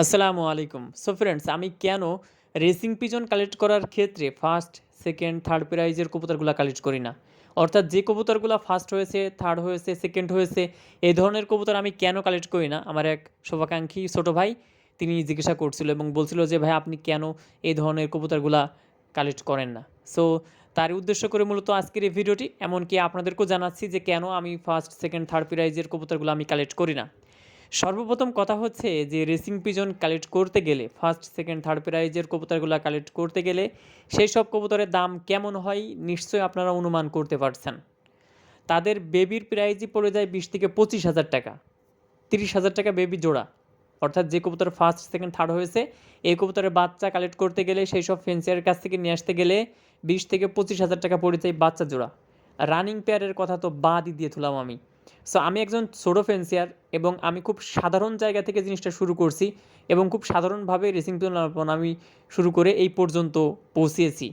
আসসালামু আলাইকুম। So friends আমি কেন রেসিং পিজন কালেক্ট করার ক্ষেত্রে ফার্স্ট সেকেন্ড থার্ড প্রাইজের কবুতরগুলো কালেক্ট করি না? অর্থাৎ যে কবুতরগুলো ফার্স্ট হয়েছে থার্ড হয়েছে সেকেন্ড হয়েছে, এই ধরনের কবুতর আমি কেন কালেক্ট করি না? আমার এক শুভাকাঙ্ক্ষী ছোটো ভাই, তিনি জিজ্ঞাসা করছিল এবং বলছিল যে, ভাই, আপনি কেন এই ধরনের কবুতরগুলা কালেক্ট করেন না? সো তার উদ্দেশ্য করে মূলত আজকের এই ভিডিওটি এমনকি আপনাদেরকেও জানাচ্ছি যে, কেন আমি ফার্স্ট সেকেন্ড থার্ড প্রাইজের কবুতরগুলো আমি কালেক্ট করি না? সর্বপ্রথম কথা হচ্ছে যে রেসিং পিজন কালেক্ট করতে গেলে ফার্স্ট সেকেন্ড থার্ড প্রাইজের কবুতরগুলো কালেক্ট করতে গেলে সেই সব কবুতরের দাম কেমন হয় নিশ্চয়ই আপনারা অনুমান করতে পারছেন। তাদের বেবির প্রাইজই পড়ে যায় বিশ থেকে পঁচিশ হাজার টাকা। তিরিশ হাজার টাকা বেবি জোড়া। অর্থাৎ যে কবুতর ফার্স্ট সেকেন্ড থার্ড হয়েছে, এই কবুতরের বাচ্চা কালেক্ট করতে গেলে সেই সব ফেন্সিয়ারের কাছ থেকে নিয়ে আসতে গেলে বিশ থেকে পঁচিশ হাজার টাকা পড়ে যায় বাচ্চা জোড়া। রানিং পেয়ারের কথা তো বাদই দিয়ে তুলাম আমি। সো আমি একজন ছোটো ফেন্সিয়ার এবং আমি খুব সাধারণ জায়গা থেকে জিনিসটা শুরু করছি এবং খুব সাধারণভাবে রেসিং টুর্নামেন্ট আমি শুরু করে এই পর্যন্ত পৌঁছিয়েছি